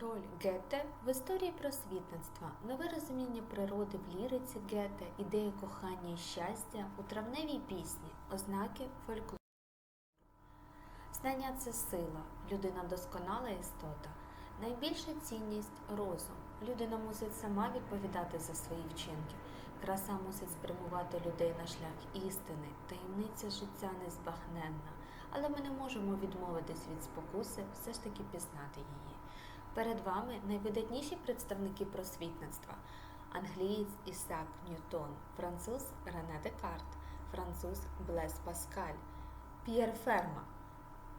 Роль Гетте в історії просвітництва, нове розуміння природи в ліриці Гетте, ідеї кохання і щастя у травневій пісні, ознаки фольклору. Знання це сила, людина досконала істота. Найбільша цінність розум. Людина мусить сама відповідати за свої вчинки. Краса мусить спрямувати людей на шлях істини, таємниця життя незбагненна. Але ми не можемо відмовитись від спокуси, все ж таки пізнати її. Перед вами найвидатніші представники просвітництва: англієць Ісак Ньютон, француз Рене Декарт, француз Блес Паскаль, П'єр Ферма,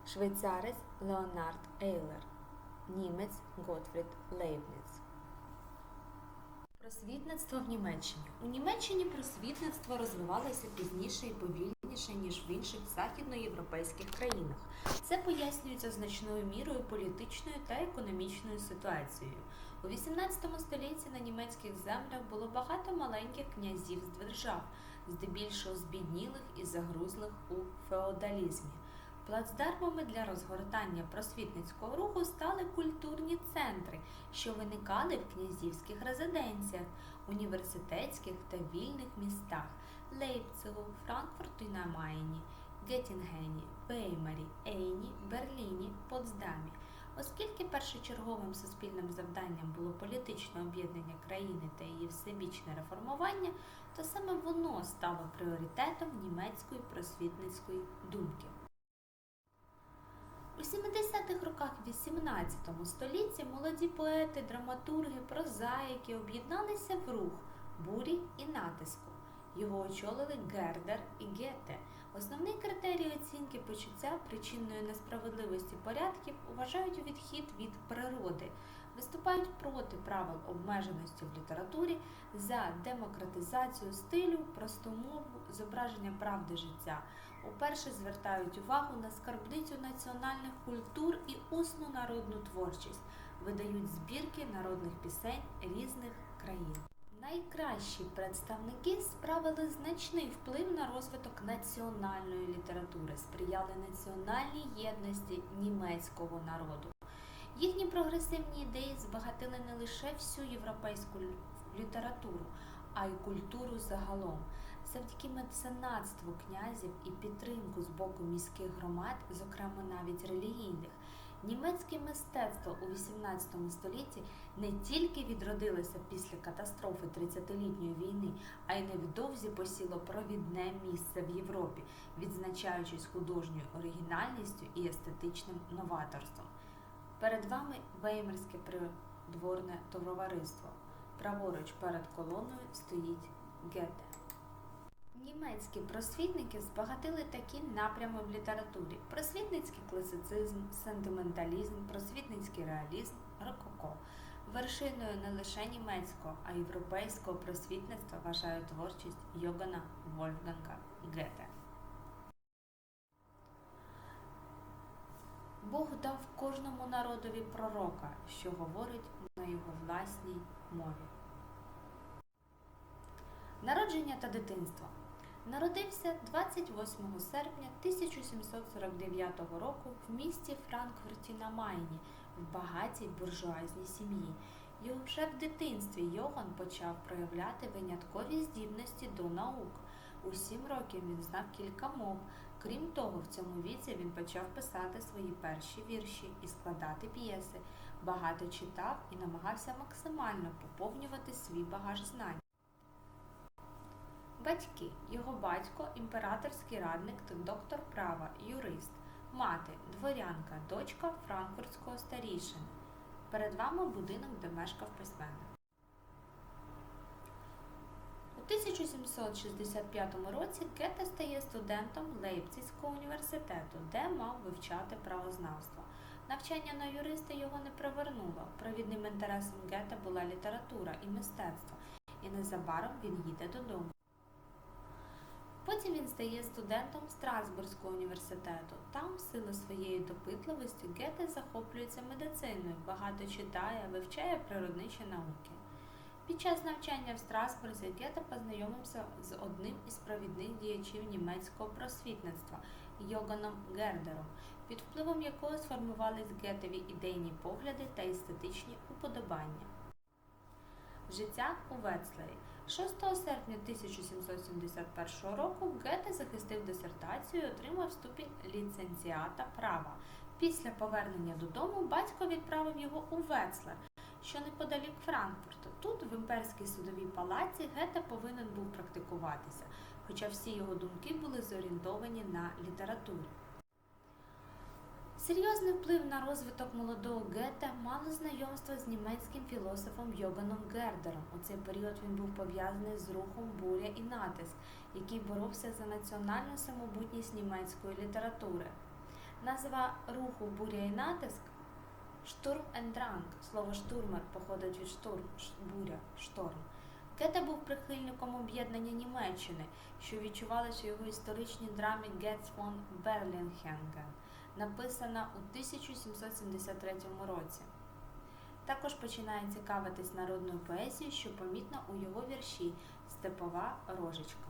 швейцарець Леонард Ейлер, німець Готфрід Лейбниц. Просвітництво в Німеччині. У Німеччині просвітництво розвивалося пізніше і повільніше, ніж в інших західноєвропейських країнах. Це пояснюється значною мірою політичною та економічною ситуацією. У XVIII столітті на німецьких землях було багато маленьких князів з держав, здебільшого збіднілих і загрузлих у феодалізмі. Плацдармами для розгортання просвітницького руху стали культурні центри, що виникали в князівських резиденціях, університетських та вільних містах Лейпцигу, Франкфурту на Майні, Геттінгені, Веймарі, Ейні, Берліні, Потсдамі. Оскільки першочерговим суспільним завданням було політичне об'єднання країни та її всебічне реформування, то саме воно стало пріоритетом німецької просвітницької думки. У 70-х роках XVIII столітті молоді поети, драматурги, прозаїки об'єдналися в рух бурі і натиску. Його очолили Гердер і Гете. Основний критерій оцінки почуття причинної несправедливості порядків вважають відхід від природи, виступають проти правил обмеженості в літературі за демократизацію стилю, просту мову, зображення правди життя. Уперше звертають увагу на скарбницю національних культур і усну народну творчість, видають збірки народних пісень різних країн. Найкращі представники справили значний вплив на розвиток національної літератури, сприяли національній єдності німецького народу. Їхні прогресивні ідеї збагатили не лише всю європейську літературу, а й культуру загалом. Завдяки меценатству князів і підтримку з боку міських громад, зокрема навіть релігійних, німецьке мистецтво у XVIII столітті не тільки відродилося після катастрофи 30-літньої війни, а й невдовзі посіло провідне місце в Європі, відзначаючись художньою оригінальністю і естетичним новаторством. Перед вами Веймерське придворне товариство. Праворуч перед колоною стоїть Гете. Німецькі просвітники збагатили такі напрями в літературі: просвітницький класицизм, сентименталізм, просвітницький реалізм, рококо. Вершиною не лише німецького, а європейського просвітництва вважають творчість Йогана Вольфганга Гете. Бог дав кожному народові пророка, що говорить на його власній мові. Народження та дитинство. Народився 28 серпня 1749 року в місті Франкфурті на Майні в багатій буржуазній сім'ї. І вже в дитинстві Йоган почав проявляти виняткові здібності до наук. У сім років він знав кілька мов. Крім того, в цьому віці він почав писати свої перші вірші і складати п'єси. Багато читав і намагався максимально поповнювати свій багаж знань. Батьки його батько імператорський радник та доктор права, юрист, мати, дворянка, дочка франкфуртського старішини. Перед вами будинок, де мешкав письменник. У 1765 році Гете стає студентом Лейпцизького університету, де мав вивчати правознавство. Навчання на юриста його не привернуло. Провідним інтересом Гете була література і мистецтво, і незабаром він їде додому. Потім він стає студентом Страсбурзького університету. Там, в силу своєї допитливості, Гете захоплюється медициною, багато читає, вивчає природничі науки. Під час навчання в Страсбурзі Гете познайомився з одним із провідних діячів німецького просвітництва Йоганом Гердером, під впливом якого сформувались гетові ідейні погляди та естетичні уподобання. Життя у Вецлері. 6 серпня 1771 року Гете захистив дисертацію і отримав ступінь ліцензіата права. Після повернення додому батько відправив його у Вецлер, що неподалік Франкфурта. Тут, в імперській судовій палаці, Гете повинен був практикуватися, хоча всі його думки були зорієнтовані на літературу. Серйозний вплив на розвиток молодого Гете мало знайомство з німецьким філософом Йоганом Гердером. У цей період він був пов'язаний з рухом буря і натиск, який боровся за національну самобутність німецької літератури. Назва руху буря і натиск штурм Drang. Слово штурмер походить від штурм, буря, шторм. Гете був прихильником об'єднання Німеччини, що відчувалося у його історичній драмі Гетц фон Берлінгенген, написана у 1773 році. Також починає цікавитись народною поезією, що помітно у його вірші Степова рожечка.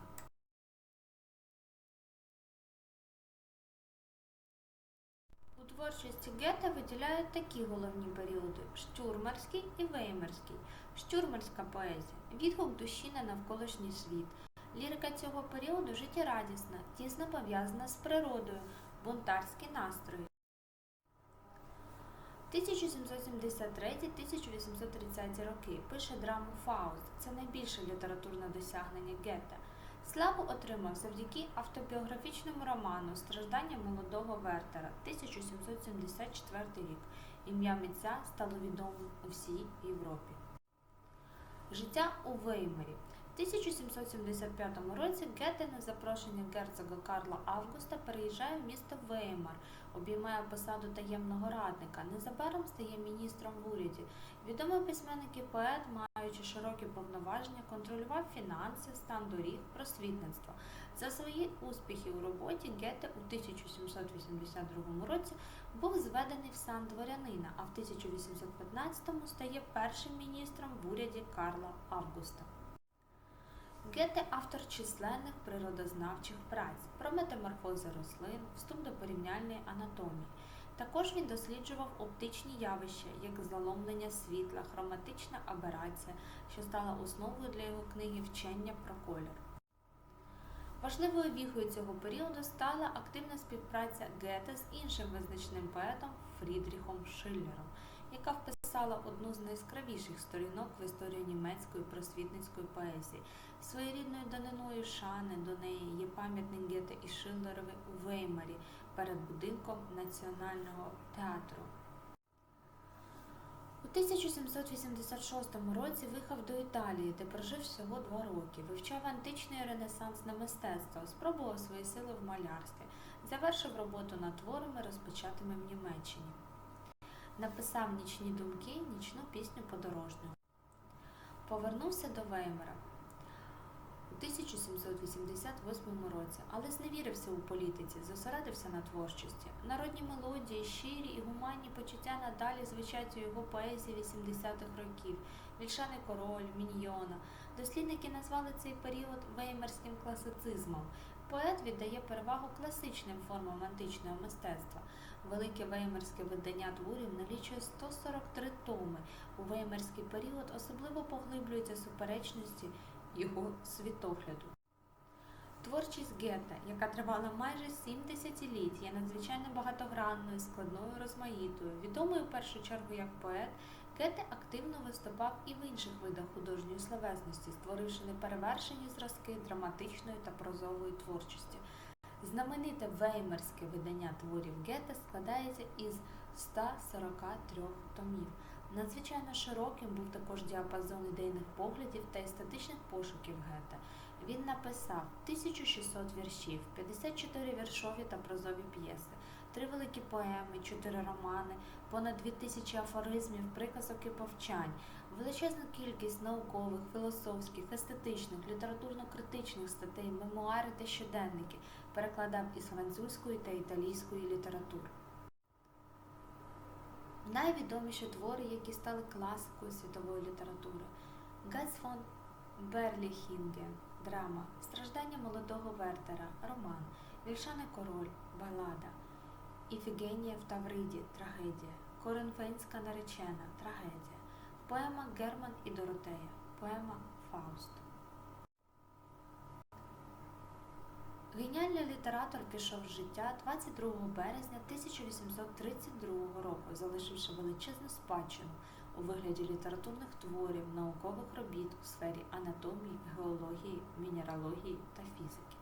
У творчості Гете виділяють такі головні періоди штурмерський і веймерський. Штурмерська поезія відгук душі на навколишній світ. Лірика цього періоду життєрадісна, тісно пов'язана з природою, бунтарські настрої. 1773-1830 роки пише драму Фауст. Це найбільше літературне досягнення Гете. Славу отримав завдяки автобіографічному роману Страждання молодого Вертера 1774 рік. Ім'я митця стало відомим у всій Європі. Життя у Веймарі. В 1775 році Гете на запрошення герцога Карла Августа переїжджає в місто Веймар, обіймає посаду таємного радника. Незабаром стає міністром в уряді. Відомий письменник і поет, маючи широкі повноваження, контролював фінанси, стан доріг, просвітництво. За свої успіхи у роботі Гете у 1782 році був зведений в сан дворянина, а в 1815 стає першим міністром в уряді Карла Августа. Гете автор численних природознавчих праць про метаморфози рослин, вступ до порівняльної анатомії. Також він досліджував оптичні явища, як заломлення світла, хроматична аберація, що стала основою для його книги Вчення про колір. Важливою віхою цього періоду стала активна співпраця Гете з іншим визначним поетом Фрідріхом Шиллером, яка вписала одну з найяскравіших сторінок в історію німецької просвітницької поезії. Своєрідною даниною шани до неї є пам'ятник Гете і Шиллерові у Веймарі перед будинком Національного театру. У 1786 році виїхав до Італії, де прожив всього два роки. Вивчав античне і ренесансне мистецтво, спробував свої сили в малярстві, завершив роботу над творами, розпочатими в Німеччині. Написав нічні думки, нічну пісню подорожнього. Повернувся до Веймера у 1788 році, але зневірився у політиці, зосередився на творчості. Народні мелодії, щирі і гуманні почуття надалі звучать у його поезії 80-х років, Вільшаний король, Міньйона. Дослідники назвали цей період веймерським класицизмом. Поет віддає перевагу класичним формам античного мистецтва. Велике веймерське видання творів налічує 143 томи. У веймерський період особливо поглиблюються суперечності його світогляду. Творчість Гета, яка тривала майже сім десятиліть, є надзвичайно багатогранною, складною, розмаїтою. Відомий у першу чергу як поет, Гете активно виступав і в інших видах художньої словесності, створивши неперевершені зразки драматичної та прозової творчості. Знамените веймерське видання творів Гете складається із 143 томів. Надзвичайно широким був також діапазон ідейних поглядів та естетичних пошуків Гете. Він написав 1600 віршів, 54 віршові та прозові п'єси, три великі поеми, чотири романи, понад 2000 афоризмів, приказок і повчань, величезну кількість наукових, філософських, естетичних, літературно-критичних статей, мемуари та щоденники, перекладав із французької та італійської літератури. Найвідоміші твори, які стали класикою світової літератури. Гетц фон Берліхінген, драма, Страждання молодого Вертера, роман, Вільшаний король, балада, Іфігенія в Тавриді трагедія, Коринфянська наречена трагедія, поема Герман і Доротея, поема Фауст. Геніальний літератор пішов з життя 22 березня 1832 року, залишивши величезну спадщину у вигляді літературних творів, наукових робіт у сфері анатомії, геології, мінералогії та фізики.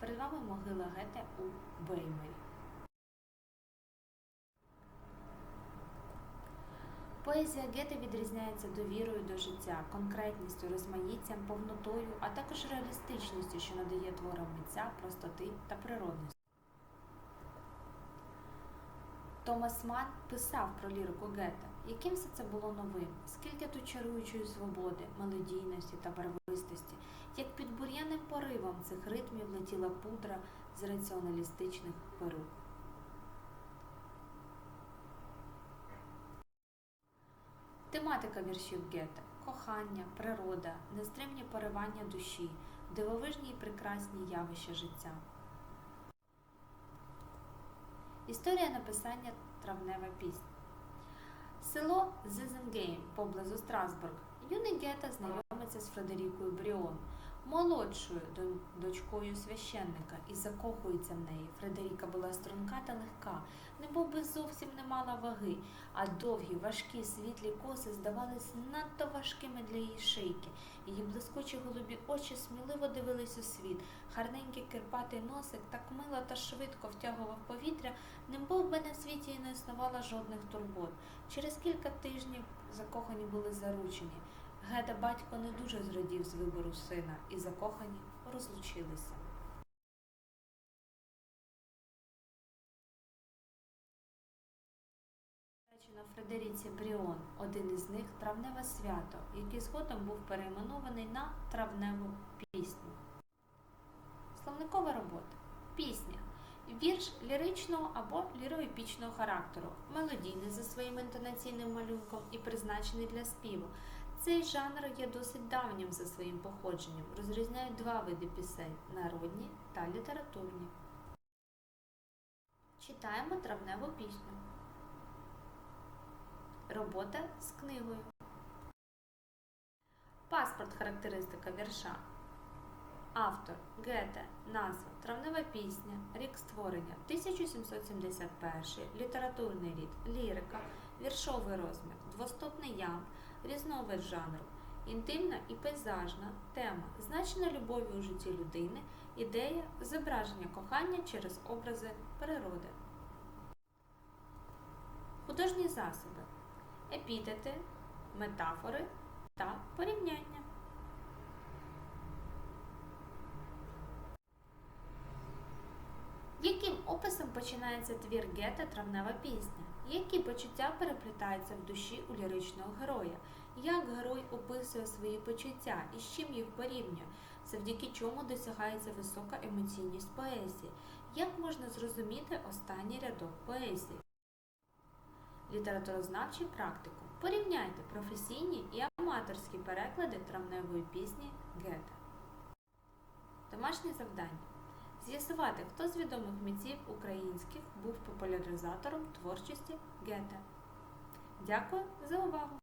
Перед вами могила Гете у Беймері. Поезія Гете відрізняється довірою до життя, конкретністю, розмаїттям, повнотою, а також реалістичністю, що надає творам митця простоти та природності. Томас Ман писав про лірику Гете, яким все це було новим, скільки тут чаруючої свободи, мелодійності та барвистості, як під бур'яним поривом цих ритмів летіла пудра з раціоналістичних перук. Тематика віршів Гете кохання, природа, нестримні поривання душі, дивовижні і прекрасні явища життя. Історія написання травнева пісня. Село Зизенгейм поблизу Страсбург. Юний Гета знайомиться з Фредерікою Бріон, молодшою дочкою священника, і закохується в неї. Фредеріка була струнка та легка, немов би зовсім не мала ваги, а довгі, важкі, світлі коси здавались надто важкими для її шийки. Її блискучі голубі очі сміливо дивились у світ. Гарненький кирпатий носик так мило та швидко втягував повітря, немов би на світі і не існувало жодних турбот. Через кілька тижнів закохані були заручені. Геда батько не дуже зрадів з вибору сина, і закохані розлучилися. Присвячено Фредеріці Бріон, один із них травневе свято, який згодом був перейменований на травневу пісню. Словникова робота. Пісня. Вірш ліричного або ліроепічного характеру, мелодійний за своїм інтонаційним малюнком і призначений для співу. Цей жанр є досить давнім за своїм походженням. Розрізняють два види пісень народні та літературні. Читаємо травневу пісню. Робота з книгою. Паспорт характеристика вірша. Автор Гете. Назва Травнева пісня. Рік створення 1771. Літературний рід. Лірика. Віршовий розмір. Двостопний ям. Різновид жанру. Інтимна і пейзажна тема. Значення любові у житті людини. Ідея зображення кохання через образи природи. Художні засоби. Епітети, метафори та порівняння. Яким описом починається твір Гета Травнева пісня? Які почуття переплітаються в душі у ліричного героя? Як герой описує свої почуття і з чим їх порівнює? Завдяки чому досягається висока емоційність поезії? Як можна зрозуміти останній рядок поезії? Літературознавчий практикум. Порівняйте професійні і аматорські переклади травневої пісні Гета. Домашнє завдання. З'ясувати, хто з відомих митців українських був популяризатором творчості Гете. Дякую за увагу!